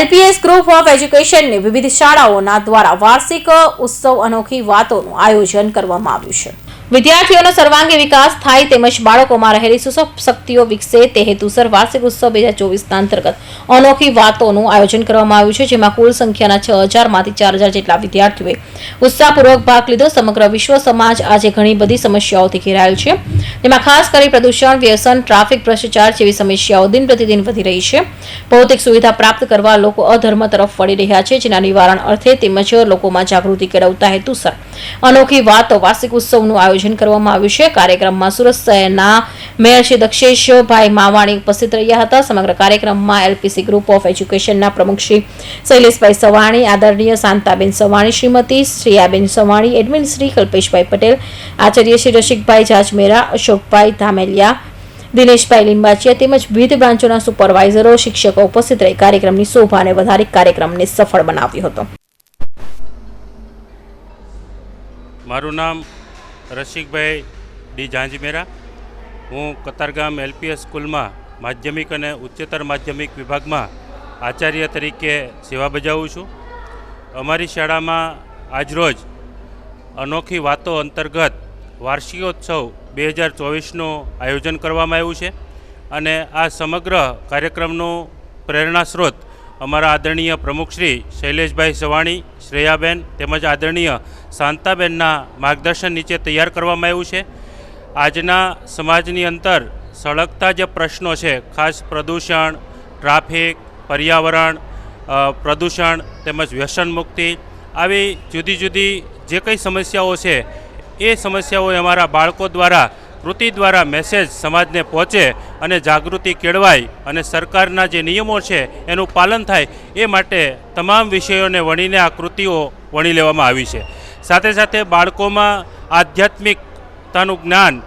LPS group of એજ્યુકેશનની વિવિધ શાળાઓના દ્વારા વાર્ષિક ઉત્સવ અનોખી વાતોનું આયોજન કરવામાં આવ્યું છે. વિદ્યાર્થીઓનો સર્વાંગી વિકાસ થાય તેમજ બાળકોમાં રહેલી સુશક્તિઓ શક્તિઓ વિકસે તે હેતુસર વાર્ષિક ઉત્સવ બે હજાર ચોવીસના અંતર્ગત અનોખી વાતોનું આયોજન કરવામાં આવ્યું છે, જેમાં કુલ સંખ્યાના છ હજારમાંથી ચાર હજાર જેટલા વિદ્યાર્થીઓએ ઉત્સાહપૂર્વક ભાગ લીધો. સમગ્ર વિશ્વ સમાજ આજે ઘણી બધી સમસ્યાઓથી ઘેરાયેલ છે. જેમાં ખાસ કરી પ્રદૂષણ, વ્યસન, ટ્રાફિક, ભ્રષ્ટાચાર જેવી સમસ્યાઓ દિન પ્રતિદિન વધી રહી છે. ભૌતિક સુવિધા પ્રાપ્ત કરવા લોકો અધર્મ તરફ વળી રહ્યા છે, જેના નિવારણ અર્થે તેમજ લોકોમાં જાગૃતિ કેળવતા હેતુસર. અનોખી વાતો વાર્ષિક ઉત્સવનું આયોજન કરવામાં આવ્યું છે. કાર્યક્રમમાં સુરત શહેરના મેયર શ્રી દક્ષેશભાઈ માવાણી ઉપસ્થિત રહ્યા હતા. સમગ્ર કાર્યક્રમમાં એલપીસી ગ્રુપ ઓફ એજ્યુકેશનના પ્રમુખ શ્રી શૈલેષભાઈ સવાણી, આદરણીય શાંતાબેન સવાણી શ્રીમતી શ્રેયાબેન સવાણી, એડમિન શ્રી કલ્પેશભાઈ પટેલ, આચાર્ય શ્રી રસિકભાઈ જાજમેરા, અશોકભાઈ ધામેલિયા, દિનેશભાઈ લિંબાચિયા તેમજ વિવિધ બ્રાન્ચોના સુપરવાઇઝરો, શિક્ષકો ઉપસ્થિત રહી કાર્યક્રમની શોભાને વધારી કાર્યક્રમને સફળ બનાવ્યો હતો. મારું નામ રસિકભાઈ ડી ઝાંઝમેરા હું કતારગામ એલપીએસ સ્કૂલમાં માધ્યમિક અને ઉચ્ચતર માધ્યમિક વિભાગમાં આચાર્ય તરીકે સેવા બજાવું છું. અમારી શાળામાં આજરોજ અનોખી વાતો અંતર્ગત વાર્ષિકોત્સવ બે હજાર ચોવીસનું આયોજન કરવામાં આવ્યું છે અને આ સમગ્ર કાર્યક્રમનું પ્રેરણા સ્ત્રોત અમારા આદરણીય પ્રમુખશ્રી શૈલેષભાઈ સવાણી, શ્રેયાબેન તેમજ આદરણીય શાંતાબેનના માર્ગદર્શન નીચે તૈયાર કરવામાં આવ્યું છે. આજના સમાજની અંતર સળગતા જે પ્રશ્નો છે. ખાસ પ્રદૂષણ, ટ્રાફિક, પર્યાવરણ પ્રદૂષણ તેમજ વ્યસન મુક્તિ આવી જુદી જુદી જે કંઈ સમસ્યાઓ છે, એ સમસ્યાઓ અમારા બાળકો દ્વારા, કૃતિ દ્વારા મેસેજ સમાજને પહોંચે અને જાગૃતિ કેળવાય અને સરકારના જે નિયમો છે એનું પાલન થાય એ માટે તમામ વિષયોને વણીને આ કૃતિઓ વણી લેવામાં આવી છે. સાથે સાથે બાળકોમાં આધ્યાત્મિકતાનું જ્ઞાન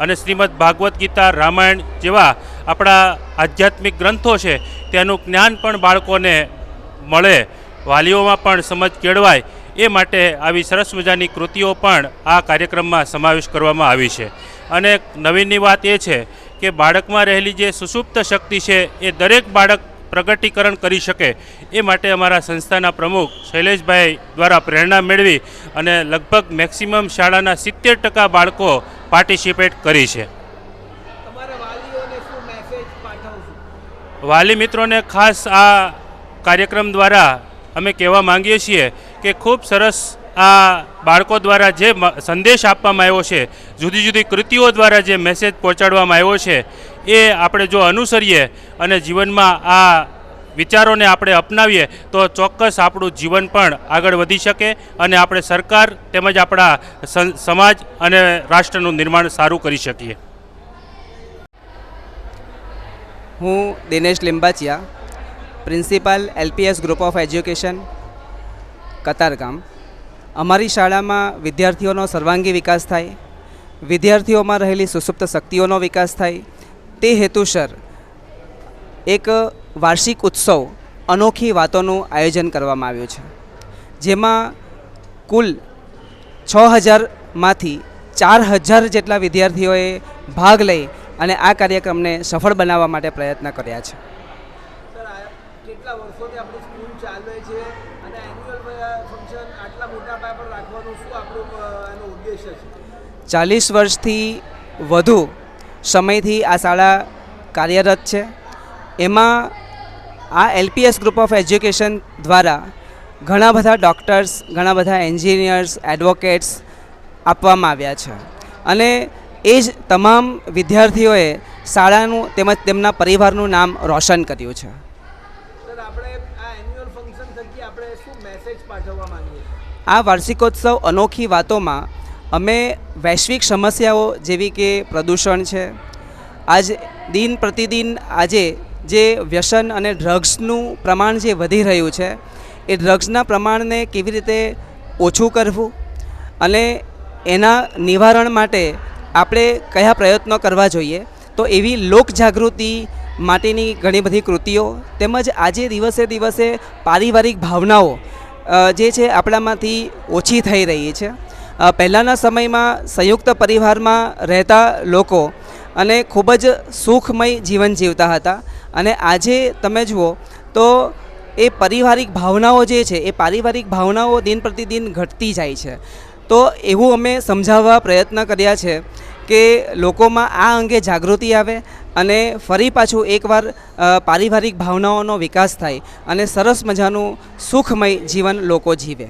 અને શ્રીમદ ભાગવદ્ ગીતા રામાયણ જેવા આપણા આધ્યાત્મિક ગ્રંથો છે, તેનું જ્ઞાન પણ બાળકોને મળે, વાલીઓમાં પણ સમજ કેળવાય, એ માટે આવી સરસ મજાની કૃતિઓ પણ આ કાર્યક્રમમાં સમાવેશ કરવામાં આવી છે. અને નવીનની વાત એ છે કે બાળકમાં રહેલી જે સુસુપ્ત શક્તિ છે, એ દરેક બાળક પ્રગટીકરણ કરી શકે એ માટે અમારા સંસ્થાના પ્રમુખ શૈલેષભાઈ દ્વારા પ્રેરણા મેળવી અને લગભગ મેક્સિમમ શાળાના સિત્તેર ટકા બાળકો પાર્ટિસિપેટ કરી છે. વાલી મિત્રોને ખાસ આ કાર્યક્રમ દ્વારા અમે કહેવા માંગીએ છીએ કે ખૂબ સરસ આ બાળકો દ્વારા જે સંદેશ આપવામાં આવ્યો છે જુદી જુદી કૃતિઓ દ્વારા જે મેસેજ પહોંચાડવામાં આવ્યો છે એ આપણે જો અનુસરીએ અને જીવનમાં આ વિચારોને આપણે અપનાવીએ, તો ચોક્કસ આપણું જીવન પણ આગળ વધી શકે અને આપણે સરકાર તેમજ આપણા સમાજ અને રાષ્ટ્રનું નિર્માણ સારું કરી શકીએ. હું Dinesh Limbachiya, principal LPS group of education, Katargam. અમારી શાળામાં વિદ્યાર્થીઓનો સર્વાંગી વિકાસ થાય, વિદ્યાર્થીઓમાં રહેલી સુસુપ્ત શક્તિઓનો વિકાસ થાય તે હેતુસર એક વાર્ષિક ઉત્સવ અનોખી વાતોનું આયોજન કરવામાં આવ્યું છે. જેમાં કુલ છ હજારમાંથી ચાર હજાર જેટલા વિદ્યાર્થીઓએ ભાગ લઈ અને આ કાર્યક્રમને સફળ બનાવવા માટે પ્રયત્ન કર્યા છે. કેટલા વર્ષોથી આપણી સ્કૂલ ચાલે છે અને એન્યુઅલ ફંક્શન આટલા મોટા પાયા પર રાખવાનું શું આપણું એનો ઉદ્દેશ્ય છે? ચાલીસ વર્ષથી વધુ સમયથી આ શાળા કાર્યરત છે. એમાં આ એલપીએસ ગ્રુપ ઓફ એજ્યુકેશન દ્વારા ઘણા બધા ડૉક્ટર્સ ઘણા બધા એન્જિનિયર્સ એડવોકેટ્સ આપવામાં આવ્યા છે. અને એ જ તમામ વિદ્યાર્થીઓએ શાળાનું તેમજ તેમના પરિવારનું નામ રોશન કર્યું છે. આ વાર્ષિકોત્સવ અનોખી વાતોમાં અમે વૈશ્વિક સમસ્યાઓ જેવી કે પ્રદૂષણ છે, આજ દિન પ્રતિદિન આજે જે વ્યસન અને ડ્રગ્સનું પ્રમાણ જે વધી રહ્યું છે, એ ડ્રગ્સના પ્રમાણને કેવી રીતે ઓછું કરવું અને એના નિવારણ માટે આપણે કયા પ્રયત્નો કરવા જોઈએ, તો એવી લોકજાગૃતિ માટેની ઘણી બધી કૃતિઓ તેમજ આજે દિવસે દિવસે પારિવારિક ભાવનાઓ જે છે આપણામાંથી ઓછી થઈ રહી છે. પહેલાંના સમયમાં સંયુક્ત પરિવારમાં રહેતા લોકો અને ખૂબ જ સુખમય જીવન જીવતા હતા. અને આજે તમે જુઓ તો એ પારિવારિક ભાવનાઓ જે છે, એ પારિવારિક ભાવનાઓ દિન પ્રતિદિન ઘટતી જાય છે. તો એવું અમે સમજાવવા પ્રયત્ન કર્યા છે કે લોકોમાં આ અંગે જાગૃતિ આવે અને ફરી પાછું એકવાર પારિવારિક ભાવનાઓનો વિકાસ થાય અને સરસ મજાનું સુખમય જીવન લોકો જીવે.